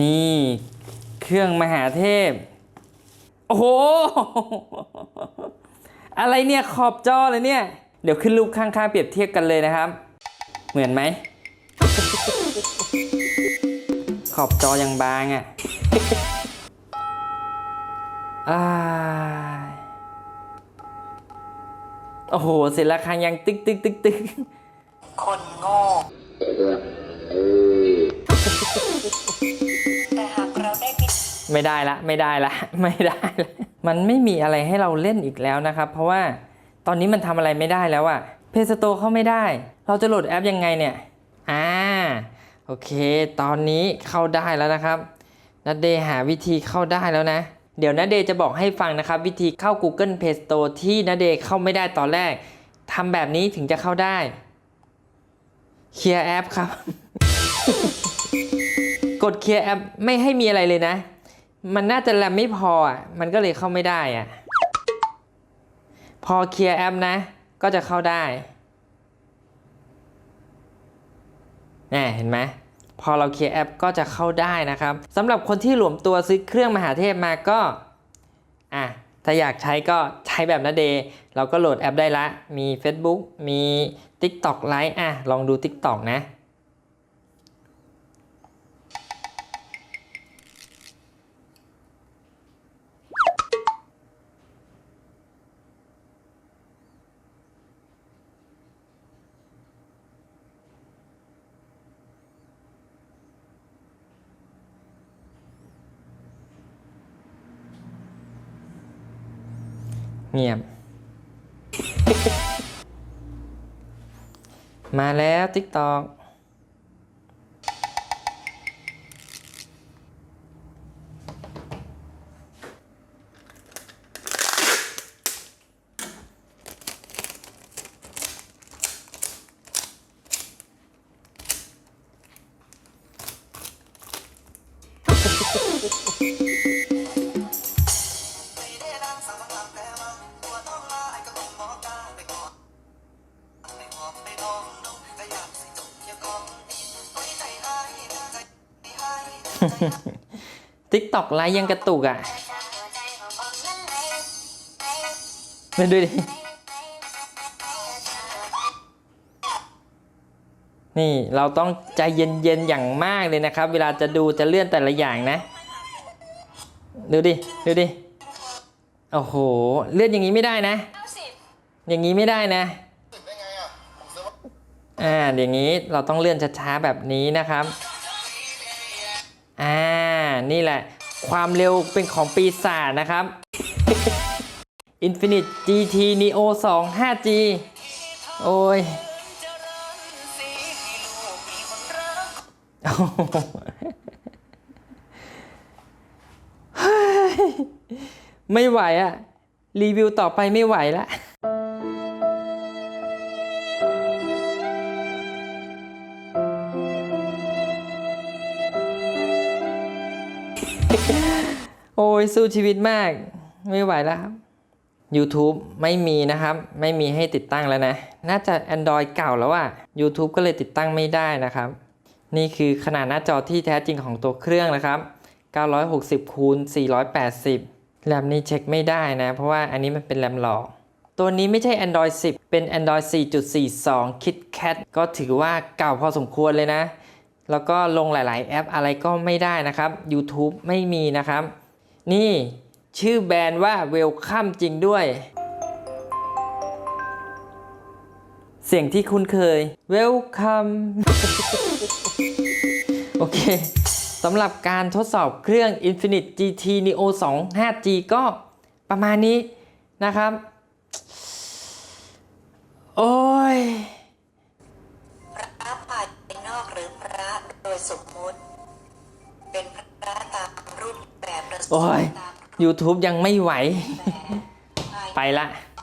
นี่ เครื่องมหาเทพ โอ้โห อะไรเนี่ยขอบจอเลยเนี่ย เดี๋ยวขึ้นรูปข้างๆเปรียบเทียบกันเลยนะครับ เหมือนไหม ขอบจอยังบางอะ่ะอ้ายโอ้โห เสร็จแล้วคางยังตึกตึกตึกตึกคนโง่ ไม่ได้ละไม่ได้ละไม่ได้ละมันไม่มีอะไรให้เราเล่นอีกแล้วนะครับ เพราะว่าตอนนี้มันทำอะไรไม่ได้แล้วอะเพสโตเข้าไม่ได้ เราจะโหลดแอปยังไงเนี่ยอ่าโอเค ตอนนี้เข้าได้แล้วนะครับนัดเดหาวิธีเข้าได้แล้วนะ เดี๋ยวนัดเดจะบอกให้ฟังนะครับ วิธีเข้า Google Play Store ที่นัดเดเข้าไม่ได้ตอนแรกทำแบบนี้ถึงจะเข้าได้เคลียร์แอปครับ กดเคลียร์แอปไม่ให้มีอะไรเลยนะ มันน่าจะแรมไม่พออะมันก็เลยเข้าไม่ได้อะพอเคลียร์แอปนะ ก็จะเข้าได้น่เห็นไหมพอเราเคลียร์แอปก็จะเข้าได้นะครับสำหรับคนที่หลวมตัวซื้อเครื่องมหาเทพมาก็อะถ้าอยากใช้ก็ใช้แบบนาเดย์เราก็โหลดแอปได้ละ มี Facebook มี TikTok ไลฟ์อะลองดู TikTok นะ เงียบ มาแล้ว TikTok ติ๊กตอกไลฟ์ยังกระตุกอะมาดูดิ นี่เราต้องใจเย็นๆอย่างมากเลยนะครับ เวลาจะดูจะเลื่อนแต่ละอย่างนะ ดูดิ ดูดิ โอ้โห เลื่อนอย่างนี้ไม่ได้นะ อย่างนี้ไม่ได้นะอ่าอย่างนี้เราต้องเลื่อนช้าๆแบบนี้นะครับ นี่แหละ ความเร็วเป็นของปีศาจนะครับ Infinite GT Neo 2 5G โอ้ยโอ้โหไม่ไหวอะรีวิวต่อไปไม่ไหวละ โอ้ยสู้ชีวิตมาก ไม่ไหวแล้วครับ YouTube ไม่มีนะครับ ไม่มีให้ติดตั้งแล้วนะ น่าจะ Android เก่าแล้วอะ YouTube ก็เลยติดตั้งไม่ได้นะครับ นี่คือขนาดหน้าจอที่แท้จริงของตัวเครื่องนะครับ 960คูณ480 แรมนี้เช็คไม่ได้นะ เพราะว่าอันนี้มันเป็นแรมหลอก ตัวนี้ไม่ใช่ Android 10 เป็น Android 4.42 KitKat ก็ถือว่าเก่าพอสมควรเลยนะ แล้วก็ลงหลาย ๆ แอปอะไรก็ไม่ได้นะครับ YouTube ไม่มีนะครับ นี่ชื่อแบรนด์ว่า Welcome จริงด้วย เสียงที่คุ้นเคย Welcome โอเคสำหรับการทดสอบเครื่อง Infinite GT Neo 2 5G ก็ประมาณนี้นะครับ โอ้ย พระภายนอกหรือพระโด ยสมมุติ เป็นพระตามรูปแบบประสโอ้ยตาม YouTube ยังไม่ไหวแบบภายไปละใ